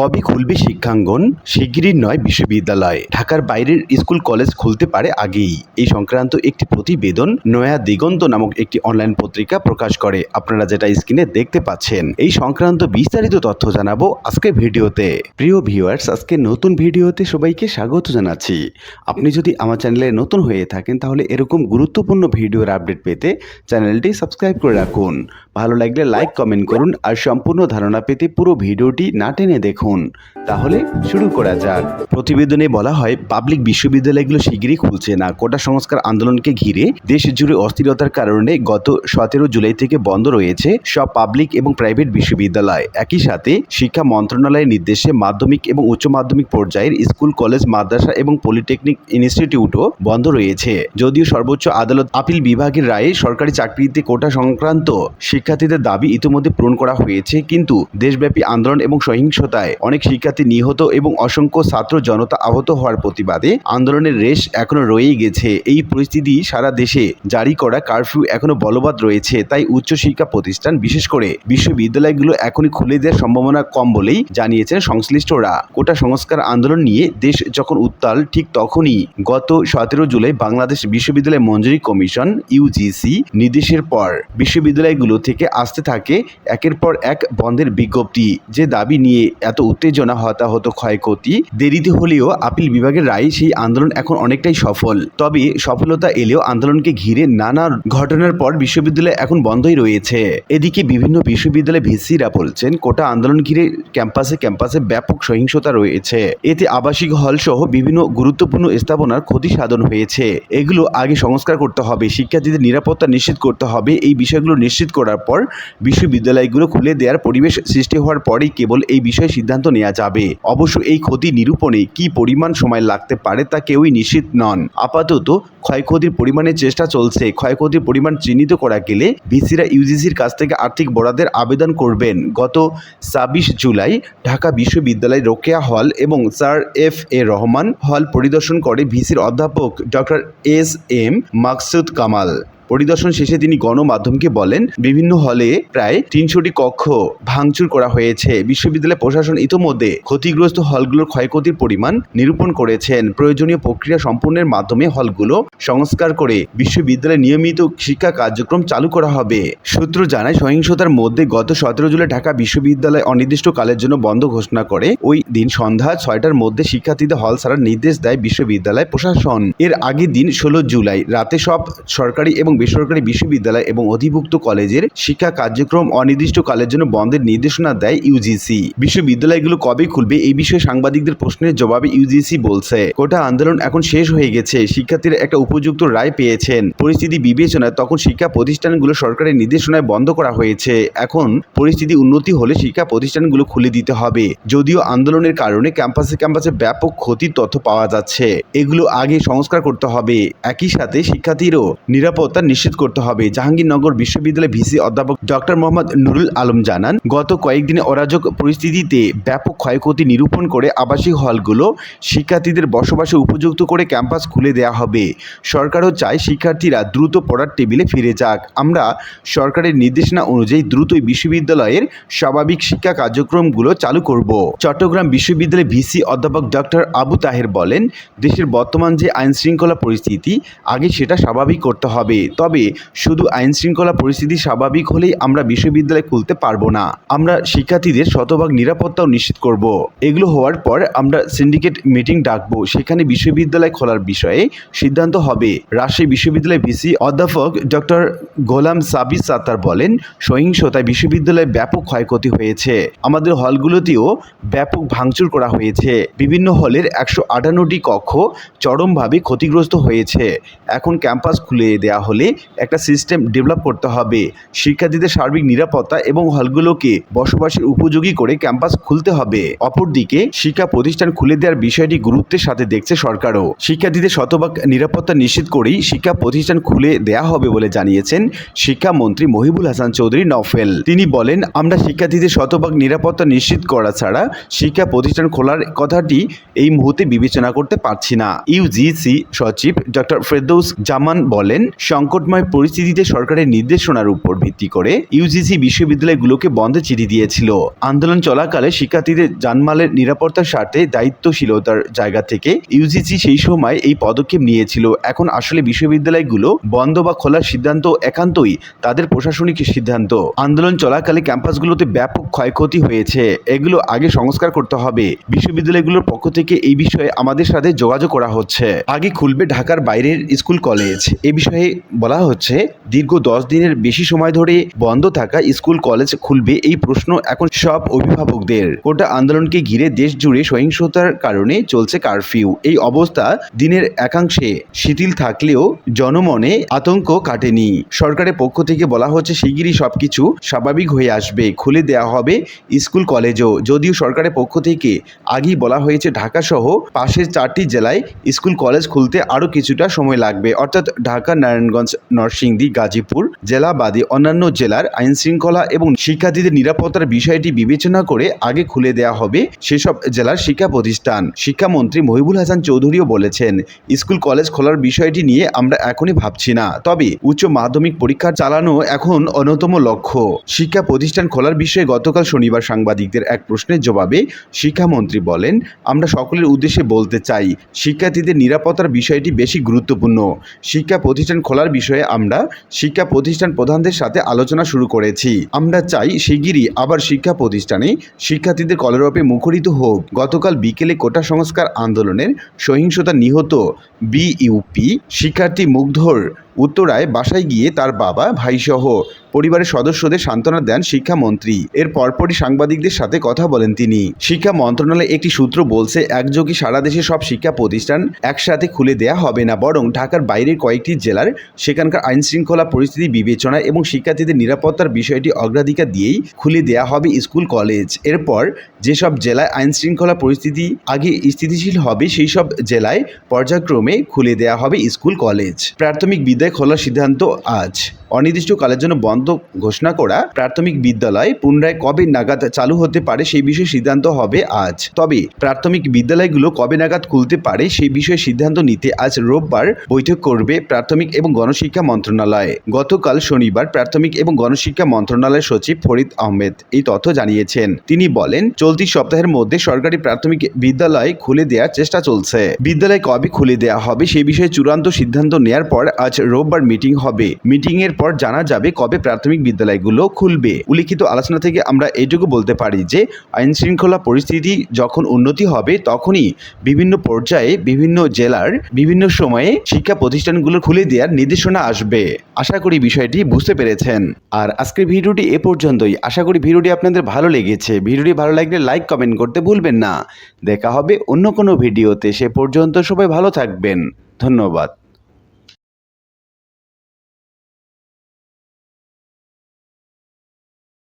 কবে খুলবে শিক্ষাঙ্গন? শিগগিরই নয় বিশ্ববিদ্যালয়। ঢাকার বাইরের স্কুল, কলেজ খুলতে পারে আগেই। এই সংক্রান্ত একটি প্রতিবেদন নয়া দিগন্ত নামক একটি অনলাইন পত্রিকা প্রকাশ করে। আপনারা যেটা স্ক্রিনে দেখতে পাচ্ছেন, এই সংক্রান্ত বিস্তারিত তথ্য জানাব আজকে ভিডিওতে। প্রিয় ভিউয়ার্স, আজকে নতুন ভিডিওতে সবাইকে স্বাগত জানাচ্ছি। আপনি যদি আমার চ্যানেলে নতুন হয়ে থাকেন, তাহলে এরকম গুরুত্বপূর্ণ ভিডিওর আপডেট পেতে চ্যানেলটি সাবস্ক্রাইব করে রাখুন। ভালো লাগলে লাইক, কমেন্ট করুন আর সম্পূর্ণ ধারণা পেতে পুরো ভিডিওটি না টেনে দেখুন। তাহলে শুরু করা যাক। প্রতিবেদনে বলা হয়, পাবলিক বিশ্ববিদ্যালয়গুলো শিগগিরই খুলছে না। কোটা সংস্কার আন্দোলনকে ঘিরে দেশ জুড়ে অস্থিরতার কারণে গত সতেরো জুলাই থেকে বন্ধ রয়েছে সব পাবলিক এবং প্রাইভেট বিশ্ববিদ্যালয়। একই সাথে শিক্ষা মন্ত্রণালয়ের নির্দেশে মাধ্যমিক এবং উচ্চ মাধ্যমিক পর্যায়ের স্কুল, কলেজ, মাদ্রাসা এবং পলিটেকনিক ইনস্টিটিউটও বন্ধ রয়েছে। যদিও সর্বোচ্চ আদালত আপিল বিভাগের রায়ে সরকারি চাকরিতে কোটা সংক্রান্ত শিক্ষার্থীদের দাবি ইতিমধ্যে পূরণ করা হয়েছে, কিন্তু দেশব্যাপী আন্দোলন এবং সহিংসতায় অনেক শিক্ষার্থী নিহত এবং অসংখ্য ছাত্র জনতা আহত হওয়ার প্রতিবাদে আন্দোলনের রেশ এখনও রয়েই গেছে। এই পরিস্থিতি সারা দেশে জারি করা কারফিউ এখনও বলবৎ রয়েছে, তাই উচ্চশিক্ষা প্রতিষ্ঠান, বিশেষ করে বিশ্ববিদ্যালয়গুলো এখনই খুলে দেওয়ার সম্ভাবনা কম বলেই জানিয়েছেন সংশ্লিষ্টরা। কোটা সংস্কার আন্দোলন নিয়ে দেশ যখন উত্তাল, ঠিক তখনই গত সতেরো জুলাই বাংলাদেশ বিশ্ববিদ্যালয় মঞ্জুরি কমিশন ইউজিসি নির্দেশের পর বিশ্ববিদ্যালয়গুলো থেকে আসতে থাকে একের পর এক বন্ধের বিজ্ঞপ্তি। যে দাবি নিয়ে এত উত্তেজনা, হতাহত, ক্ষয়ক্ষতি, দেরিতে হলেও আপিল বিভাগের রায় সেই আন্দোলন এখন অনেকটাই সফল। তবে সফলতা এলেও আন্দোলনকে ঘিরে নানা ঘটনার পর বিশ্ববিদ্যালয় এখন বন্ধই রয়েছে। এদিকে বিভিন্ন বিশ্ববিদ্যালয় ভিসিরা বলছেন, কোটা আন্দোলন ঘিরে ক্যাম্পাসে ক্যাম্পাসে ব্যাপক সহিংসতা রয়েছে। এতে আবাসিক হল সহ বিভিন্ন গুরুত্বপূর্ণ স্থাপনার ক্ষতি সাধন হয়েছে। এগুলো আগে সংস্কার করতে হবে, শিক্ষার্থীদের নিরাপত্তা নিশ্চিত করতে হবে। এই বিষয়গুলো নিশ্চিত করার পর বিশ্ববিদ্যালয়গুলো খুলে দেওয়ার পরিবেশ সৃষ্টি হওয়ার পরেই কেবল এই বিষয়ে সিদ্ধান্ত নেওয়া যাবে। অবশ্য এই ক্ষতি নিরূপণে কি পরিমাণ সময় লাগতে পারে তা কেউই নিশ্চিত নন। আপাতত ক্ষয়ক্ষতির পরিমাণের চেষ্টা চলছে। ক্ষয়ক্ষতির পরিমাণ চিহ্নিত করা গেলে ভিসিরা ইউজিসির কাছ থেকে আর্থিক বরাদের আবেদন করবেন। গত ছাব্বিশ জুলাই ঢাকা বিশ্ববিদ্যালয় রোকেয়া হল এবং স্যার এফ এ রহমান হল পরিদর্শন করে ভিসির অধ্যাপক doctor S M Maksud Kamal. পরিদর্শন শেষে তিনি গণমাধ্যমকে বলেন, বিভিন্ন হলে প্রায় তিনশোটি কক্ষ ভাঙচুর করা হয়েছে। বিশ্ববিদ্যালয় প্রশাসন ইতোমধ্যে ক্ষতিগ্রস্ত হলগুলোর ক্ষয়ক্ষতির পরিমাণ নিরূপণ করেছেন। প্রয়োজনীয় প্রক্রিয়া সম্পূর্ণের মাধ্যমে হলগুলো সংস্কার করে বিশ্ববিদ্যালয়ে নিয়মিত শিক্ষা কার্যক্রম চালু করা হবে। সূত্র জানায়, সহিংসতার মধ্যে গত সতেরো জুলাই ঢাকা বিশ্ববিদ্যালয় অনির্দিষ্টকালের জন্য বন্ধ ঘোষণা করে, ওই দিন সন্ধ্যা ছয়টার মধ্যে শিক্ষার্থীদের হল ছাড়ার নির্দেশ দেয় বিশ্ববিদ্যালয় প্রশাসন। এর আগের দিন ষোলো জুলাই রাতে সব সরকারি এবং বেসরকারি বিশ্ববিদ্যালয় এবং অধিভুক্ত কলেজের শিক্ষা কার্যক্রম অনির্দিষ্টকালের জন্য বন্ধের নির্দেশনা দেয় ইউজিসি বিশ্ববিদ্যালয়গুলো কবে খুলবে এই বিষয়ে সাংবাদিকদের প্রশ্নের জবাবে ইউজিসি বলছে কোটা আন্দোলন এখন শেষ হয়ে গেছে। শিক্ষার্থীরা একটা উপযুক্ত রায় পেয়েছেন। পরিস্থিতি বিবেচনায় তখন শিক্ষা প্রতিষ্ঠানগুলো সরকারের নির্দেশনায় বন্ধ করা হয়েছে। এখন পরিস্থিতি উন্নতি হলে শিক্ষা প্রতিষ্ঠানগুলো খুলে দিতে হবে। যদিও আন্দোলনের কারণে ক্যাম্পাসে ক্যাম্পাসে ব্যাপক ক্ষতির তথ্য পাওয়া যাচ্ছে। এগুলো আগে সংস্কার করতে হবে। একই সাথে শিক্ষার্থীরও নিরাপত্তা নিশ্চিত করতে হবে। জাহাঙ্গীরনগর বিশ্ববিদ্যালয়ের ভিসি অধ্যাপক ডক্টর মোহাম্মদ নুরুল আলম জানান, গত কয়েকদিনে অরাজক পরিস্থিতিতে ব্যাপক ক্ষয়ক্ষতি নিরূপণ করে আবাসিক হলগুলো শিক্ষার্থীদের বসবাসে উপযুক্ত করে ক্যাম্পাস খুলে দেওয়া হবে। সরকারও চায় শিক্ষার্থীরা দ্রুত পড়ার টেবিলে ফিরে যাক। আমরা সরকারের নির্দেশনা অনুযায়ী দ্রুতই বিশ্ববিদ্যালয়ের স্বাভাবিক শিক্ষা কার্যক্রমগুলো চালু করব। চট্টগ্রাম বিশ্ববিদ্যালয়ের ভিসি অধ্যাপক ডক্টর আবু তাহের বলেন, দেশের বর্তমান যে আইন শৃঙ্খলা পরিস্থিতি, আগে সেটা স্বাভাবিক করতে হবে। তবে শুধু আইন শৃঙ্খলা পরিস্থিতি স্বাভাবিক হলেই আমরা বিশ্ববিদ্যালয় খুলতে পারব না। আমরা শিক্ষার্থীদের শতভাগ নিরাপত্তাও নিশ্চিত করব। এগুলো হওয়ার পর আমরা সিন্ডিকেট মিটিং ডাকবো। সেখানে বিশ্ববিদ্যালয় খোলার বিষয়ে সিদ্ধান্ত হবে। রাজশাহী বিশ্ববিদ্যালয়ের ভিসি অধ্যাপক ডক্টর গোলাম সাবির সাত্তার বলেন, সহিংসতায় বিশ্ববিদ্যালয়ে ব্যাপক ক্ষয়ক্ষতি হয়েছে। আমাদের হলগুলোতেও ব্যাপক ভাঙচুর করা হয়েছে। বিভিন্ন হলের একশো আটান্নটি কক্ষ চরমভাবে ক্ষতিগ্রস্ত হয়েছে। এখন ক্যাম্পাস খুলে দেওয়া হলে একটা সিস্টেম ডেভেলপ করতে হবে। শিক্ষার্থীদের সার্বিক নিরাপত্তা এবং হলগুলোকে বসবাসের উপযোগী করে ক্যাম্পাস খুলতে হবে। অপরদিকে, শিক্ষা প্রতিষ্ঠান খুলে দেওয়ার বিষয়টি গুরুত্বের সাথে দেখছে সরকারও। শিক্ষার্থীদের শতভাগ নিরাপত্তা নিশ্চিত করেই শিক্ষা প্রতিষ্ঠান খুলে দেয়া হবে বলে জানিয়েছেন শিক্ষামন্ত্রী মহিবুল হাসান চৌধুরী নফেল তিনি বলেন, আমরা শিক্ষার্থীদের শতভাগ নিরাপত্তা নিশ্চিত করা ছাড়া শিক্ষা প্রতিষ্ঠান খোলার কথাটি এই মুহূর্তে বিবেচনা করতে পারছি না। ইউজিসি সচিব ডক্টর ফেরদৌস জামান বলেন সংকটময় পরিস্থিতিতে সরকারের নির্দেশনার উপর ভিত্তি করে ইউজিসি বিশ্ববিদ্যালয়গুলোকে বন্ধের চিঠি দিয়েছিল। আন্দোলন চলাকালে শিক্ষার্থীদের জানমালের নিরাপত্তার স্বার্থে দায়িত্বশীলতার জায়গা থেকে ইউজিসি সেই সময় এই পদক্ষেপ নিয়েছিল। এখন আসলে বিশ্ববিদ্যালয়গুলো বন্ধ বা খোলার সিদ্ধান্ত একান্তই তাদের প্রশাসনিক সিদ্ধান্ত। আন্দোলন চলাকালে ক্যাম্পাসগুলোতে ব্যাপক ক্ষয়ক্ষতি হয়েছে। এগুলো আগে সংস্কার করতে হবে। বিশ্ববিদ্যালয়গুলোর পক্ষ থেকে এই বিষয়ে আমাদের সাথে যোগাযোগ করা হচ্ছে। আগে খুলবে ঢাকার বাইরের স্কুল কলেজ। এ বিষয়ে বলা হচ্ছে দীর্ঘ দশ দিনের বেশি সময় ধরে বন্ধ থাকা স্কুল কলেজ খুলবে এই প্রশ্ন এখন সব অভিভাবকদের। কোটা আন্দোলনকে ঘিরে দেশ জুড়ে সহিংসতার কারণে চলছে কারফিউ। এই অবস্থা দিনের একাংশে শিথিল থাকলেও জনমনে আতঙ্ক কাটেনি। সরকারের পক্ষ থেকে বলা হচ্ছে, শিগগিরই সবকিছু স্বাভাবিক হয়ে আসবে। খুলে দেওয়া হবে স্কুল কলেজও। যদিও সরকারের পক্ষ থেকে আগেই বলা হয়েছে ঢাকা সহ পাশের চারটি জেলায় স্কুল কলেজ খুলতে আরও কিছুটা সময় লাগবে। অর্থাৎ ঢাকা, নারায়ণগঞ্জ, নরসিংদী গাজীপুর জেলা বাদে অন্যান্য জেলার আইন শৃঙ্খলা এবং শিক্ষার্থীদের নিরাপত্তার বিষয়টি বিবেচনা করে আগে খুলে দেওয়া হবে সেসব জেলার শিক্ষা প্রতিষ্ঠান। শিক্ষামন্ত্রী মহিবুল হাসান চৌধুরীও বলেছেন, স্কুল কলেজ খোলার বিষয়টি নিয়ে আমরা এখনই ভাবছি না, তবে উচ্চ মাধ্যমিক পরীক্ষা চালানো এখন অন্যতম লক্ষ্য। শিক্ষা প্রতিষ্ঠান খোলার বিষয়ে গতকাল শনিবার সাংবাদিকদের এক প্রশ্নের জবাবে শিক্ষামন্ত্রী বলেন, আমরা সকলের উদ্দেশ্যে বলতে চাই, শিক্ষার্থীদের নিরাপত্তার বিষয়টি বেশি গুরুত্বপূর্ণ। শিক্ষা প্রতিষ্ঠান খোলার বিষয়ে আমরা শিক্ষা প্রতিষ্ঠান প্রধানদের সাথে আলোচনা শুরু করেছি। আমরা চাই শিগগিরই আবার শিক্ষা প্রতিষ্ঠানে শিক্ষার্থীদের কলরবে মুখরিত হোক। গতকাল বিকেলে কোটা সংস্কার আন্দোলনের সহিংসতা নিহত বিইউপি শিক্ষার্থী মুগ্ধর উত্তরায় বাসায় গিয়ে তার বাবা, ভাইসহ পরিবারের সদস্যদের সান্ত্বনা দেন শিক্ষামন্ত্রী। এর পরপরই সাংবাদিকদের সাথে কথা বলেন তিনি। শিক্ষা মন্ত্রণালয় একটি সূত্র বলছে, একযোগে সারা দেশে সব শিক্ষা প্রতিষ্ঠান একসাথে খুলে দেয়া হবে না, বরং ঢাকার বাইরের কয়েকটি জেলার সেখানকার আইন শৃঙ্খলা পরিস্থিতি বিবেচনা এবং শিক্ষার্থীদের নিরাপত্তার বিষয়টি অগ্রাধিকার দিয়েই খুলে দেয়া হবে স্কুল, কলেজ। এরপর যেসব জেলায় আইন শৃঙ্খলা পরিস্থিতি আগে স্থিতিশীল হবে সেই সব জেলায় পর্যায়ক্রমে খুলে দেয়া হবে স্কুল, কলেজ। প্রাথমিক বিদ্যালয় খোলার সিদ্ধান্ত আজ। অনির্দিষ্টকালের জন্য বন্ধ ঘোষণা করা প্রাথমিক বিদ্যালয় পুনরায় কবে নাগাদ চালু হতে পারে সেই বিষয়ে সিদ্ধান্ত হবে আজ। তবে প্রাথমিক বিদ্যালয়গুলো কবে নাগাদ খুলতে পারে সেই বিষয়ে সিদ্ধান্ত নিতে আজ রোববার বৈঠক করবে প্রাথমিক এবং গণশিক্ষা মন্ত্রণালয়। গতকাল শনিবার প্রাথমিক এবং গণশিক্ষা মন্ত্রণালয়ের সচিব ফরিদ আহমেদ এই তথ্য জানিয়েছেন। তিনি বলেন, চলতি সপ্তাহের মধ্যে সরকারি প্রাথমিক বিদ্যালয় খুলে দেওয়ার চেষ্টা চলছে। বিদ্যালয় কবে খুলে দেওয়া হবে সেই বিষয়ে চূড়ান্ত সিদ্ধান্ত নেয়ার পর আজ রোববার মিটিং হবে। মিটিং এর পর জানা যাবে কবে প্রাথমিক বিদ্যালয়গুলো খুলবে। উল্লিখিত আলোচনা থেকে আমরা এইটুকু বলতে পারি যে আইন শৃঙ্খলা পরিস্থিতি যখন উন্নতি হবে তখনই বিভিন্ন পর্যায়ে বিভিন্ন জেলার বিভিন্ন সময়ে শিক্ষা প্রতিষ্ঠানগুলো খুলে দেওয়ার নির্দেশনা আসবে। আশা করি বিষয়টি বুঝতে পেরেছেন। আর আজকের ভিডিওটি এ পর্যন্তই। আশা করি ভিডিওটি আপনাদের ভালো লেগেছে। ভিডিওটি ভালো লাগলে লাইক, কমেন্ট করতে ভুলবেন না। দেখা হবে অন্য কোনো ভিডিওতে। সে পর্যন্ত সবাই ভালো থাকবেন। ধন্যবাদ।